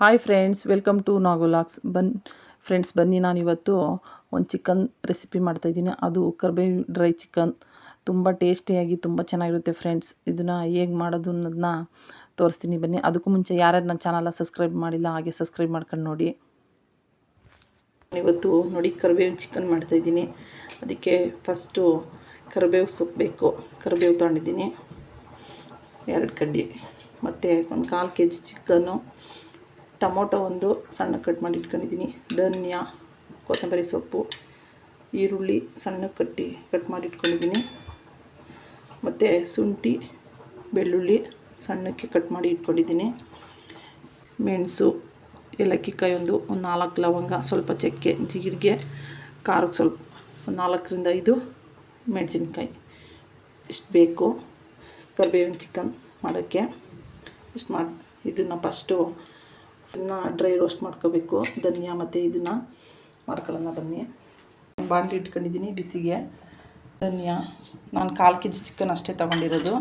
Hi friends welcome to ನಾಗೋಲಾಕ್ಸ್ ಬನ್ friends ಬನ್ನಿ ನಾನು ಇವತ್ತು ಒಂದು ಚಿಕನ್ ರೆಸಿಪಿ ಮಾಡ್ತಾಯಿದ್ದೀನಿ ಅದು ಕರ್ಬೇವು ಡ್ರೈ ಚಿಕನ್ ತುಂಬ ಟೇಸ್ಟಿಯಾಗಿ ತುಂಬ ಚೆನ್ನಾಗಿರುತ್ತೆ ಫ್ರೆಂಡ್ಸ್ ಇದನ್ನು ಹೇಗೆ ಮಾಡೋದು ಅನ್ನೋದನ್ನ ತೋರಿಸ್ತೀನಿ ಬನ್ನಿ. ಅದಕ್ಕೂ ಮುಂಚೆ ಯಾರ್ಯಾರು ನನ್ನ ಚಾನಲ್ನ ಸಬ್ಸ್ಕ್ರೈಬ್ ಮಾಡಿಲ್ಲ, ಹಾಗೆ ಸಬ್ಸ್ಕ್ರೈಬ್ ಮಾಡ್ಕೊಂಡು ನೋಡಿ. ಇವತ್ತು ನೋಡಿ ಕರ್ಬೇವಿನ ಚಿಕನ್ ಮಾಡ್ತಾಯಿದ್ದೀನಿ ಅದಕ್ಕೆ ಫಸ್ಟು ಕರಿಬೇವು ಸೊಪ್ಪು ಬೇಕು. ಕರಿಬೇವು ತೊಗೊಂಡಿದ್ದೀನಿ. ಎರಡು ಕಡ್ಡಿ. ಮತ್ತು ಒಂದು ಕಾಲು ಕೆ ಜಿ ಚಿಕನ್ನು ಟೊಮೊಟೊ ಒಂದು ಸಣ್ಣ ಕಟ್ ಮಾಡಿ ಇಟ್ಕೊಂಡಿದ್ದೀನಿ. ಧನ್ಯ, ಕೊತ್ತಂಬರಿ ಸೊಪ್ಪು, ಈರುಳ್ಳಿ ಸಣ್ಣ ಕಟ್ಟಿ ಕಟ್ ಮಾಡಿ ಇಟ್ಕೊಂಡಿದ್ದೀನಿ. ಮತ್ತು ಶುಂಠಿ, ಬೆಳ್ಳುಳ್ಳಿ ಸಣ್ಣಕ್ಕೆ ಕಟ್ ಮಾಡಿ ಇಟ್ಕೊಂಡಿದ್ದೀನಿ. ಮೆಣಸು ಏಲಕ್ಕಿ ಕಾಯಿ ಒಂದು ಒಂದು ನಾಲ್ಕು ಲವಂಗ, ಸ್ವಲ್ಪ ಚಕ್ಕೆ, ಜೀರಿಗೆ, ಖಾರಕ್ಕೆ ಸ್ವಲ್ಪ ಒಂದು ನಾಲ್ಕರಿಂದ ಐದು ಮೆಣಸಿನ್ಕಾಯಿ. ಇಷ್ಟು ಬೇಕು. ಕರಿಬೇವಿನ ಚಿಕನ್ ಮಾಡೋಕ್ಕೆ. ಇಷ್ಟು ಮಾಡಿ ಇದನ್ನು ಫಸ್ಟು ಇದನ್ನ ಡ್ರೈ ರೋಸ್ಟ್ ಮಾಡ್ಕೋಬೇಕು. ಧನಿಯಾ ಮತ್ತು ಇದನ್ನು ಮಾಡ್ಕೊಳ್ಳೋಣ ಬನ್ನಿ. ಬಾಂಡ್ಲಿ ಇಟ್ಕೊಂಡಿದ್ದೀನಿ ಬಿಸಿಗೆ. ಧನಿಯಾ, ನಾನು ಕಾಲು ಕೆ ಜಿ ಚಿಕನ್ ಅಷ್ಟೇ ತೊಗೊಂಡಿರೋದು.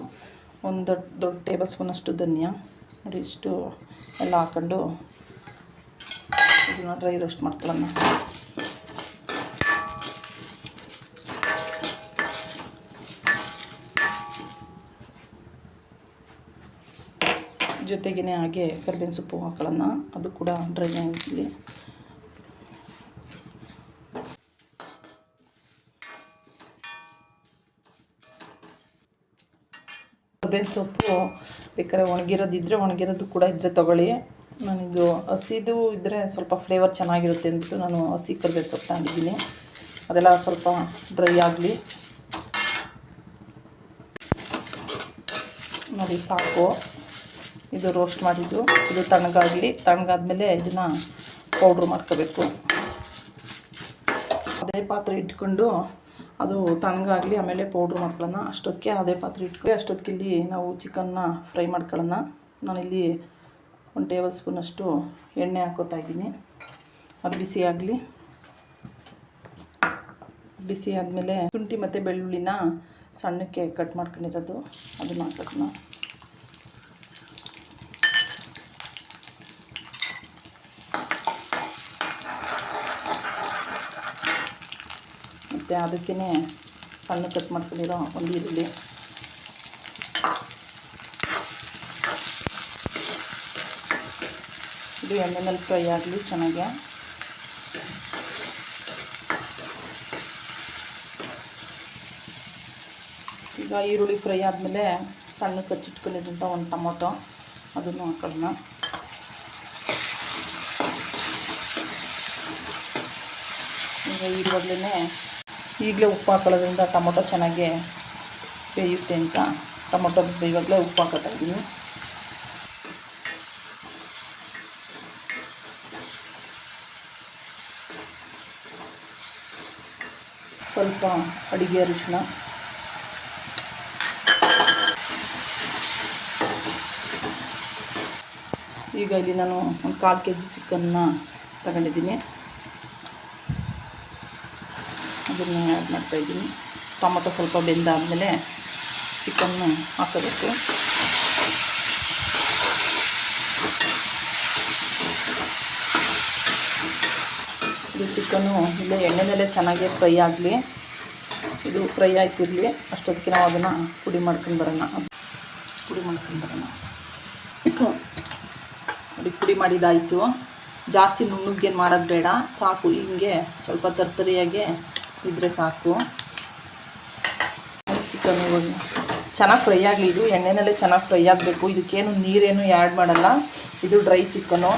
ಒಂದು ದೊಡ್ಡ ದೊಡ್ಡ ಟೇಬಲ್ ಸ್ಪೂನಷ್ಟು ಧನಿಯಾ. ಅದು ಇಷ್ಟು ಎಲ್ಲ ಹಾಕ್ಕೊಂಡು ಇದನ್ನ ಡ್ರೈ ರೋಸ್ಟ್ ಮಾಡ್ಕೊಳ್ಳೋಣ. ಜೊತೆಗೇ ಹಾಗೆ ಕರಿಬೇವಿನ ಸೊಪ್ಪು ಹಾಕೊಳ್ಳೋಣ ಅದು ಕೂಡ ಡ್ರೈ ಆಗಿರಲಿ. ಕರ್ಬೇವಿನ ಸೊಪ್ಪು ಬೇಕಾದ್ರೆ ಒಣಗಿರೋದಿದ್ದರೆ ಒಣಗಿರೋದು ಕೂಡ ಇದ್ದರೆ ತೊಗೊಳ್ಳಿ. ನಾನಿದು ಹಸಿದು ಇದ್ದರೆ ಸ್ವಲ್ಪ ಫ್ಲೇವರ್ ಚೆನ್ನಾಗಿರುತ್ತೆ ಅಂದ್ಬಿಟ್ಟು ನಾನು ಹಸಿ ಕರ್ಬೇವಿನ ಸೊಪ್ಪು ತಂದಿದ್ದೀನಿ ಅದೆಲ್ಲ ಸ್ವಲ್ಪ ಡ್ರೈ ಆಗಲಿ. ನೋಡಿ ಸಾಕು. ಇದು ರೋಸ್ಟ್ ಮಾಡಿದ್ದು. ಇದು ತಣ್ಣಗಾಗಲಿ, ತಣ್ಣಗಾದ್ಮೇಲೆ ಇದನ್ನು ಪೌಡ್ರ್ ಮಾಡ್ಕೋಬೇಕು. ಅದೇ ಪಾತ್ರೆ ಇಟ್ಕೊಂಡು ಅದು ತಣ್ಣಗಾಗಲಿ, ಆಮೇಲೆ ಪೌಡ್ರ್ ಮಾಡ್ಕೊಳ್ಳೋಣ. ಅಷ್ಟೊತ್ತಿಗೆ ಅದೇ ಪಾತ್ರೆ ಇಟ್ಕೊಂಡು ಅಷ್ಟೊತ್ತಿಗೆ ನಾವು ಚಿಕನ್ನ ಫ್ರೈ ಮಾಡ್ಕೊಳ್ಳೋಣ. ನಾನಿಲ್ಲಿ ಒಂದು ಟೇಬಲ್ ಸ್ಪೂನಷ್ಟು ಎಣ್ಣೆ ಹಾಕೋತಾ ಇದ್ದೀನಿ. ಅದು ಬಿಸಿ ಆಗಲಿ. ಬಿಸಿ ಆದಮೇಲೆ ಶುಂಠಿ ಮತ್ತು ಬೆಳ್ಳುಳ್ಳಿನ ಸಣ್ಣಕ್ಕೆ ಕಟ್ ಮಾಡ್ಕೊಂಡಿರೋದು. ಅದನ್ನು ಹಾಕೋಣ. ಮತ್ತು ಅದಕ್ಕೇ ಸಣ್ಣ ಕಟ್ ಮಾಡ್ಕೊಂಡಿರೋ ಒಂದು ಈರುಳ್ಳಿ. ಇದು ಎಣ್ಣೆನಲ್ಲಿ ಫ್ರೈ ಆಗಲಿ ಚೆನ್ನಾಗೆ. ಈಗ ಈರುಳ್ಳಿ ಫ್ರೈ ಆದಮೇಲೆ ಸಣ್ಣ ಕಚ್ಚಿಟ್ಕೊಂಡಿದ್ದಂಥ ಒಂದು ಟೊಮೊಟೊ ಅದನ್ನು ಹಾಕೋಣ ಈಗ ಇರುವಾಗಲೇ ಈಗಲೇ ಉಪ್ಪು ಹಾಕೊಳ್ಳೋದ್ರಿಂದ ಟೊಮೊಟೊ ಚೆನ್ನಾಗಿ ಬೇಯುತ್ತೆ ಅಂತ ಟೊಮೊಟೊ ಇವಾಗಲೇ ಉಪ್ಪು ಹಾಕೋತಾ ಇದ್ದೀನಿ. ಸ್ವಲ್ಪ ಅಡುಗೆ ಅರಿಶಿನ ಈಗ ಇಲ್ಲಿ ನಾನು ಒಂದು ಕಾಲು ಕೆ ಜಿ ಚಿಕನ್ನ ತಗೊಂಡಿದ್ದೀನಿ. ಅದನ್ನು ಆ್ಯಡ್ ಮಾಡ್ತಾಯಿದ್ದೀನಿ ಟೊಮೊಟೊ ಸ್ವಲ್ಪ ಬೆಂದಾದಮೇಲೆ ಚಿಕನ್ನು ಹಾಕೋಬೇಕು. ಇದು ಚಿಕನ್ನು ಇಲ್ಲೇ ಮೇಲೆ ಚೆನ್ನಾಗಿ ಫ್ರೈ ಆಗಲಿ. ಇದು ಫ್ರೈ ಆಯ್ತಿರಲಿ. ಅಷ್ಟೊತ್ತಿಗೆ ನಾವು ಅದನ್ನು ಪುಡಿ ಮಾಡ್ಕೊಂಡು ಬರೋಣ. ಪುಡಿ ಮಾಡ್ಕೊಂಡು ಬರೋಣ. ನೋಡಿ, ಪುಡಿ ಮಾಡಿದಾಯಿತು. ಜಾಸ್ತಿ ನುಣ್ಣಗೇನು ಮಾಡೋದು ಬೇಡ. ಸಾಕು, ಹಿಂಗೆ ಸ್ವಲ್ಪ ತರ್ತರಿಯಾಗೆ ಇದ್ದರೆ ಸಾಕು. ಚಿಕನ್ ಚೆನ್ನಾಗಿ ಫ್ರೈ ಆಗಲಿ. ಇದು ಎಣ್ಣೆನಲ್ಲೇ ಚೆನ್ನಾಗಿ ಫ್ರೈ ಆಗಬೇಕು. ಇದಕ್ಕೇನು ನೀರೇನು ಆ್ಯಡ್ ಮಾಡಲ್ಲ. ಇದು ಡ್ರೈ ಚಿಕನು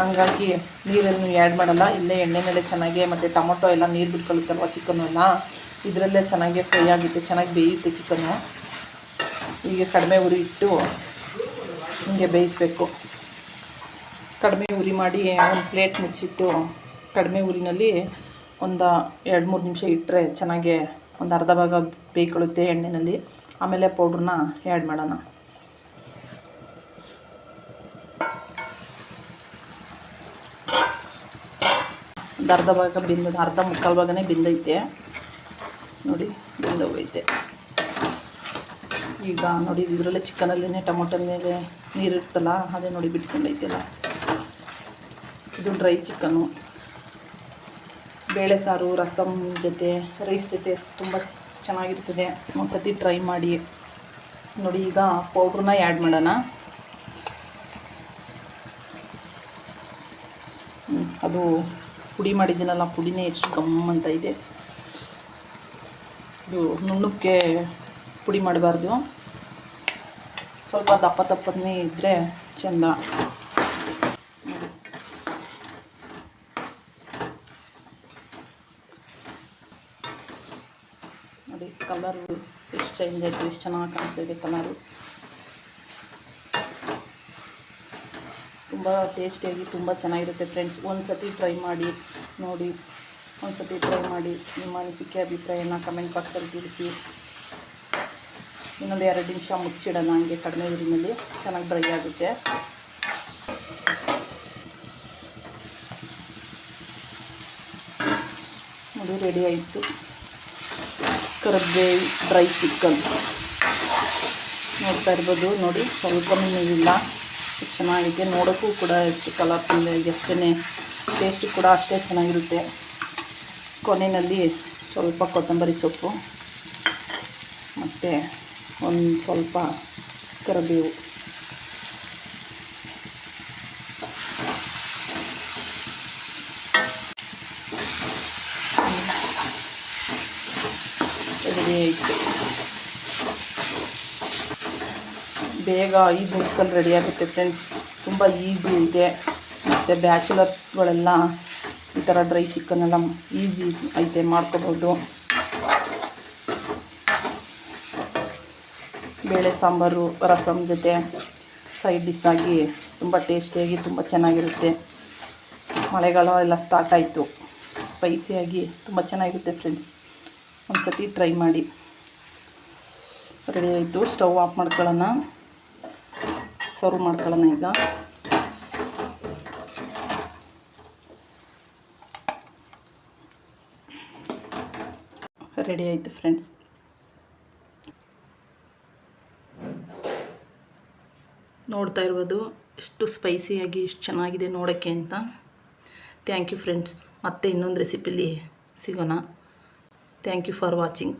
ಹಂಗಾಗಿ ನೀರನ್ನು ಆ್ಯಡ್ ಮಾಡಲ್ಲ. ಇಲ್ಲೇ ಎಣ್ಣೆನಲ್ಲೇ ಚೆನ್ನಾಗೆ ಮತ್ತು ಟೊಮೊಟೊ ಎಲ್ಲ ನೀರು ಬಿಟ್ಕೊಳ್ಳುತ್ತಲ್ವ ಚಿಕನ್ ಎಲ್ಲ? ಇದರಲ್ಲೇ ಚೆನ್ನಾಗಿ ಫ್ರೈ ಆಗುತ್ತೆ. ಚೆನ್ನಾಗಿ ಬೇಯುತ್ತೆ ಚಿಕನ್ನು ಹೀಗೆ ಕಡಿಮೆ ಉರಿ ಇಟ್ಟು ಹೀಗೆ ಬೇಯಿಸಬೇಕು. ಕಡಿಮೆ ಉರಿ ಮಾಡಿ ಒಂದು ಪ್ಲೇಟ್ ಮುಚ್ಚಿಟ್ಟು ಕಡಿಮೆ ಉರಿನಲ್ಲಿ ಒಂದು ಎರಡು ಮೂರು ನಿಮಿಷ ಇಟ್ಟರೆ ಚೆನ್ನಾಗೆ ಒಂದು ಅರ್ಧ ಭಾಗ ಬೇಯ್ಕೊಳ್ಳುತ್ತೆ ಎಣ್ಣೆಯಲ್ಲಿ ಆಮೇಲೆ ಪೌಡ್ರನ್ನ ಆ್ಯಡ್ ಮಾಡೋಣ. ಒಂದು ಅರ್ಧ ಭಾಗ ಬಿಂದ, ಅರ್ಧ ಮುಕ್ಕಾಲು ಭಾಗನೇ ಬಿಂದೈತೆ. ನೋಡಿ ಬೆಂದೋಗೈತೆ ಈಗ ನೋಡಿ, ಇದರಲ್ಲೇ ಚಿಕನಲ್ಲೇ ಟೊಮೊಟೊ ಮೇಲೆ ನೀರಿರ್ತಲ್ಲ ಅದೇ ನೋಡಿ ಬಿಟ್ಕೊಂಡೈತೆಲ್ಲ. ಇದು ಡ್ರೈ ಚಿಕನ್ನು ಬೇಳೆ ಸಾರು ರಸಮ್ ಜೊತೆ ರೈಸ್ ಜೊತೆ ತುಂಬ ಚೆನ್ನಾಗಿರ್ತದೆ. ಒಂದ್ಸತಿ ಟ್ರೈ ಮಾಡಿ ನೋಡಿ, ಈಗ ಪೌಡ್ರನ್ನ ಆ್ಯಡ್ ಮಾಡೋಣ. ಅದು ಪುಡಿ ಮಾಡಿದ್ದೀನಲ್ಲ, ಪುಡಿನೇ ಎಷ್ಟು ಗಮ್ ಅಂತ ಇದೆ. ಇದು ನುಣ್ಣಕ್ಕೆ ಪುಡಿ ಮಾಡಬಾರ್ದು. ಸ್ವಲ್ಪ ದಪ್ಪ ದಪ್ಪನೇ ಇದ್ದರೆ ಚೆಂದ ನೋಡಿ ಕಲರು ಎಷ್ಟು ಚೇಂಜ್ ಆಯಿತು ಎಷ್ಟು ಚೆನ್ನಾಗಿ ಕಾಣಿಸ್ತಿದೆ ಕಲರು ತುಂಬ ಟೇಸ್ಟಿಯಾಗಿ ತುಂಬ ಚೆನ್ನಾಗಿರುತ್ತೆ ಫ್ರೆಂಡ್ಸ್ ಒಂದು ಸತಿ ಟ್ರೈ ಮಾಡಿ ನೋಡಿ ಒಂದು ಸತಿ ಟ್ರೈ ಮಾಡಿ ನಿಮ್ಮ ಅನಿಸಿಕೆ ಅಭಿಪ್ರಾಯನ ಕಮೆಂಟ್ ಬಾಕ್ಸಲ್ಲಿ ತಿಳಿಸಿ ಇನ್ನೊಂದು ಎರಡು ನಿಮಿಷ ಮುಚ್ಚಿಡೋಣ ಹಂಗೆ ಕಡಿಮೆ ಊರಿನಲ್ಲಿ ಚೆನ್ನಾಗಿ ಡ್ರೈ ಆಗುತ್ತೆ ಅದು ರೆಡಿ ಆಯಿತು ಕರ್ಬೇವು ಡ್ರೈ ಚಿಕನ್. ನೋಡ್ತಾ ಇರ್ಬೋದು, ನೋಡಿ ಸ್ವಲ್ಪ ಇಲ್ಲ ಚೆನ್ನಾಗಿದೆ, ನೋಡೋಕ್ಕೂ ಕೂಡ ಎಷ್ಟು ಕಲರ್ಫುಲ್ ಎಷ್ಟೇ ಟೇಸ್ಟ್ ಕೂಡ ಅಷ್ಟೇ ಚೆನ್ನಾಗಿರುತ್ತೆ. ಕೊನೆಯಲ್ಲಿ ಸ್ವಲ್ಪ ಕೊತ್ತಂಬರಿ ಸೊಪ್ಪು, ಮತ್ತು ಒಂದು ಸ್ವಲ್ಪ ಕರಿಬೇವು ರೆಡಿ ಆಯಿತು ಬೇಗ ಐದು ನಿಮಿಷದಲ್ಲಿ ರೆಡಿ ಆಗುತ್ತೆ ಫ್ರೆಂಡ್ಸ್ ತುಂಬ ಈಸಿ ಇದೆ. ಮತ್ತು ಬ್ಯಾಚುಲರ್ಸ್ಗಳೆಲ್ಲ ಈ ಥರ ಡ್ರೈ ಚಿಕನ್ ಎಲ್ಲ ಈಸಿ ಐತೆ ಮಾಡ್ಕೋಬೋದು. ಬೇಳೆ ಸಾಂಬಾರು ರಸಮ್ ಜೊತೆ ಸೈಡ್ ಡಿಶ್ ಆಗಿ ತುಂಬ ಟೇಸ್ಟಿಯಾಗಿ ತುಂಬ ಚೆನ್ನಾಗಿರುತ್ತೆ. ಮಳೆಗಾಲ ಎಲ್ಲ ಸ್ಟಾರ್ಟ್ ಆಯಿತು. ಸ್ಪೈಸಿಯಾಗಿ ತುಂಬ ಚೆನ್ನಾಗಿರುತ್ತೆ ಫ್ರೆಂಡ್ಸ್ ಒಂದು ಸತಿ ಟ್ರೈ ಮಾಡಿ. ರೆಡಿ ಆಯಿತು ಸ್ಟವ್ ಆಫ್ ಮಾಡ್ಕೊಳ್ಳೋಣ. ಸರ್ವ್ ಮಾಡ್ಕೊಳ್ಳೋಣ ಈಗ. ರೆಡಿ ಆಯಿತು ಫ್ರೆಂಡ್ಸ್. ನೋಡ್ತಾ ಇರ್ಬೋದು ಎಷ್ಟು ಸ್ಪೈಸಿಯಾಗಿ, ಎಷ್ಟು ಚೆನ್ನಾಗಿದೆ ನೋಡೋಕ್ಕೆ ಅಂತ. ಥ್ಯಾಂಕ್ ಯು ಫ್ರೆಂಡ್ಸ್ ಮತ್ತೆ ಇನ್ನೊಂದು ರೆಸಿಪಿಲಿ ಸಿಗೋಣ. Thank you for watching